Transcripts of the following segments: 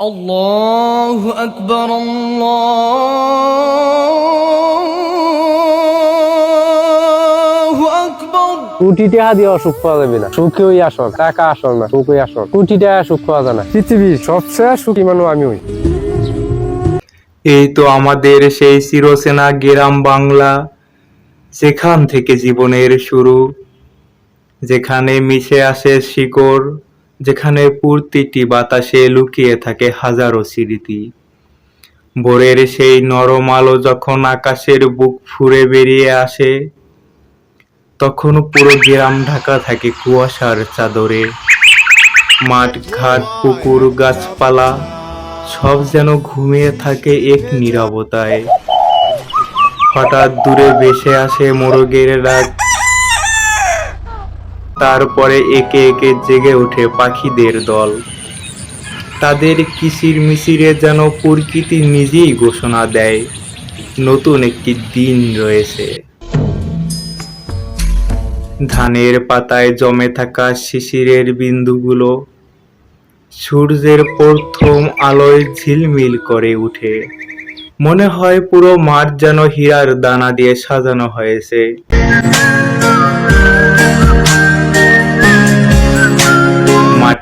الله أكبر الله أكبر কোটি টাকা দিয়ে অসুখ পাওয়া যাবে না সুখে ওই আসল টাকা আসল না সুখ ওই আসল কোটি টাকা সুখ পাওয়া যায় না পৃথিবীর সবচেয়ে সুখী মানুষ আমি হই এই তো আমাদের সেই চিরসেনা গ্রাম বাংলা যেখান থেকে জীবনের শুরু যেখানে মিশে আসে শিকড় যেখানে প্রতিটি বাতাসে লুকিয়ে থাকে হাজারো স্মৃতি। ভোরের সেই নরম আলো যখন আকাশের বুক ফুঁড়ে বেরিয়ে আসে, তখন পুরো গ্রাম ঢাকা থাকে কুয়াশার চাদরে। মাঠ, ঘাট, পুকুর, গাছপালা, সব যেন ঘুমিয়ে থাকে এক নীরবতায়। হঠাৎ দূরে ভেসে আসে মোরগের ডাক তারপরে একে একে জেগে ওঠে পাখিদের দল। তাদের কিসির মিশিরে যেন প্রকৃতি নিজেই ঘোষণা দেয়। নতুন একটি দিন রয়েছে। ধানের পাতায় জমে থাকা শিশিরের বিন্দুগুলো সূর্যের প্রথম আলোয় ঝিলমিল করে উঠে। মনে হয় পুরো মাঠ যেন হীরার দানা দিয়ে সাজানো হয়েছে।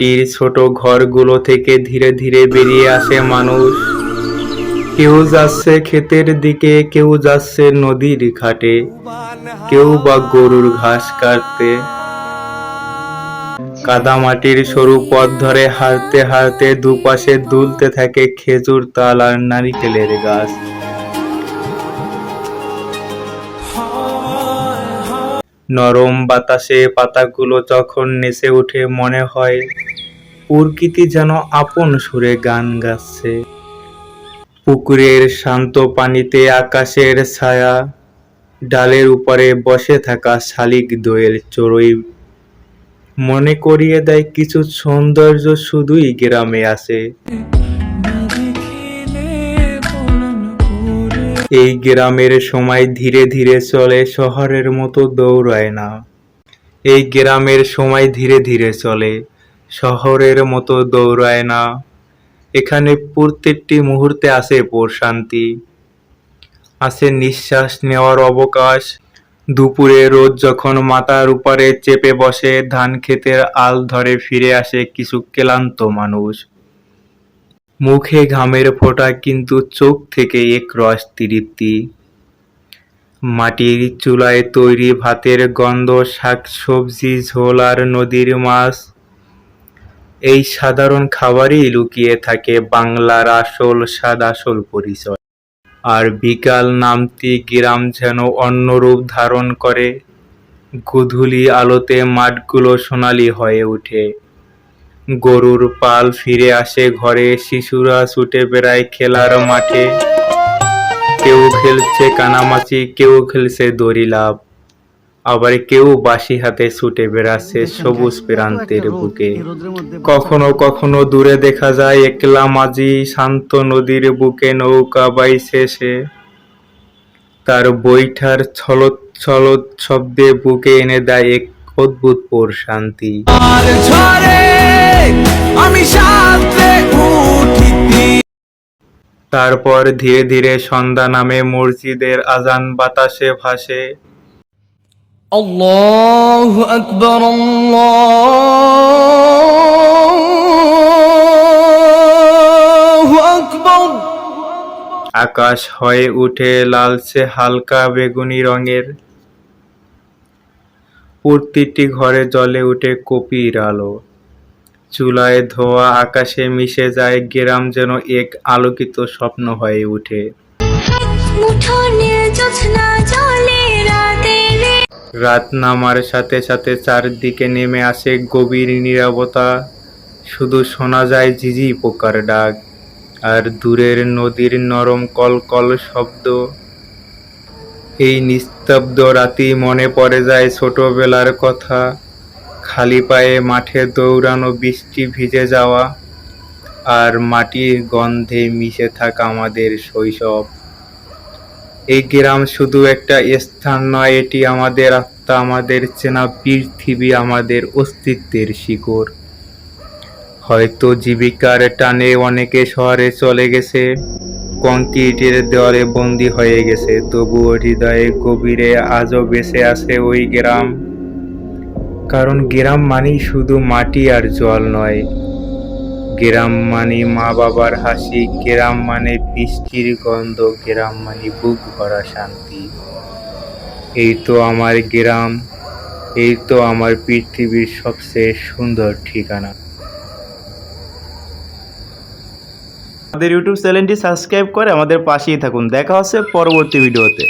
মাটির ছোট ঘরগুলো থেকে ধীরে ধীরে বেরিয়ে আসে মানুষ। কেউ যাচ্ছে ক্ষেতের দিকে, কেউ যাচ্ছে নদীর ঘাটে। কেউ বা গরুর ঘাস কাটতে। কাদামাটির সরু পথ ধরে হাঁটতে হাঁটতে দুপাশে দুলতে থাকে খেজুর তাল আর নারিকেলের গাছ। নরম বাতাসে পাতাগুলো যখন নেচে উঠে মনে হয় প্রকৃতি যেন আপন সুরে গান গাচ্ছে। পুকুরের শান্ত পানিতে আকাশের ছায়া, ডালের উপরে বসে থাকা শালিক দোয়েল চড়ুই। মনে করিয়ে দেয় কিছু সৌন্দর্য শুধুই গ্রামে আছে। এই গ্রামের সময় ধীরে ধীরে চলে, শহরের মতো দৌড়ায় না। এই গ্রামের সময় ধীরে ধীরে চলে। শহরের মতো দৌড়ায় না। এখানে প্রত্যেকটি মুহূর্তে আসে প্রশান্তি। আসে নিঃশ্বাস নেওয়ার অবকাশ। দুপুরে রোদ যখন মাথার উপরে চেপে বসে ধান ক্ষেতের আল ধরে ফিরে আসে কিছু ক্লান্ত মানুষ। মুখে ঘামের ফোঁটা কিন্তু চোখ থেকে এক রস তৃপ্তি। মাটির চুলায় তৈরি ভাতের গন্ধ শাক সবজি ঝোল আর নদীর মাছ এই সাধারণ খাবারেই লুকিয়ে থাকে বাংলার আসল স্বাদ আসল পরিচয়। আর বিকাল নামতি গ্রাম যেন অন্য রূপ ধারণ করে। গোধূলি আলোতে মাঠগুলো সোনালি হয়ে ওঠে। গরুর পাল ফিরে আসে ঘরে, শিশুরা ছুটে বেড়ায় খেলার মাঠে। কেউ খেলছে কানামাছি, কেউ খেলছে দড়ি লাভ আবার কেউ বাঁশি হাতে ছুটে বেড়াচ্ছে সবুজ প্রান্তের বুকে। কখনো কখনো দূরে দেখা যায় একলা মাঝি শান্ত নদীর বুকে নৌকা বাইছে সে। তার বৈঠার ছলত ছলত শব্দে বুকে এনে দেয় এক অদ্ভুত সাথে উঠিতি তারপর ধীরে ধীরে সন্ধ্যা নামে মসজিদের আজান বাতাসে ভাসে। الله أكبر الله أكبر আকাশ হয়ে উঠে লালচে হালকা বেগুনি রঙের প্রতিটি ঘরে জ্বলে উঠে কপির আলো চুলায় ধোয়া আকাশে মিশে যায় গ্রাম যেন এক আলোকিত স্বপ্ন হয়ে ওঠে মুঠোনে জোছনা জলে রাতে রে রাত নামার সাথে সাথে চারদিকে নেমে আসে গভীর নীরবতা। শুধু শোনা যায় ঝিঝি পোকার ডাক, আর দূরের নদীর নরম কলকল শব্দ। এই নিস্তব্ধ রাতি মনে পড়ে যায় ছোটবেলার কথা। খালি পায়ে মাঠে দৌড়ানো বৃষ্টি ভিজে যাওয়া, আর মাটির গন্ধে মিশে থাকা আমাদের শৈশব। এই গ্রাম শুধু একটা স্থান নয়, এটি আমাদের আত্মা আমাদের চেনা পৃথিবী আমাদের অস্তিত্বের শিকড়। হয়তো জীবিকার টানে অনেকে শহরে চলে গেছে, কংক্রিটের দেওয়ালে বন্দি হয়ে গেছে তবুও হৃদয়ে গভীরে আজও বেঁচে আছে ওই গ্রাম। কারণ গ্রাম মানেই শুধু মাটি আর জল নয়। গ্রাম মানে মা বাবার হাসি, গ্রাম মানে বৃষ্টির গন্ধ, গ্রাম মানে বুক ভরা শান্তি। এই তো আমার গ্রাম, এই তো আমার পৃথিবীর সবচেয়ে সুন্দর ঠিকানা। আমাদের ইউটিউব চ্যানেলটি সাবস্ক্রাইব করে আমাদের পাশেই থাকুন। দেখা হচ্ছে পরবর্তী ভিডিওতে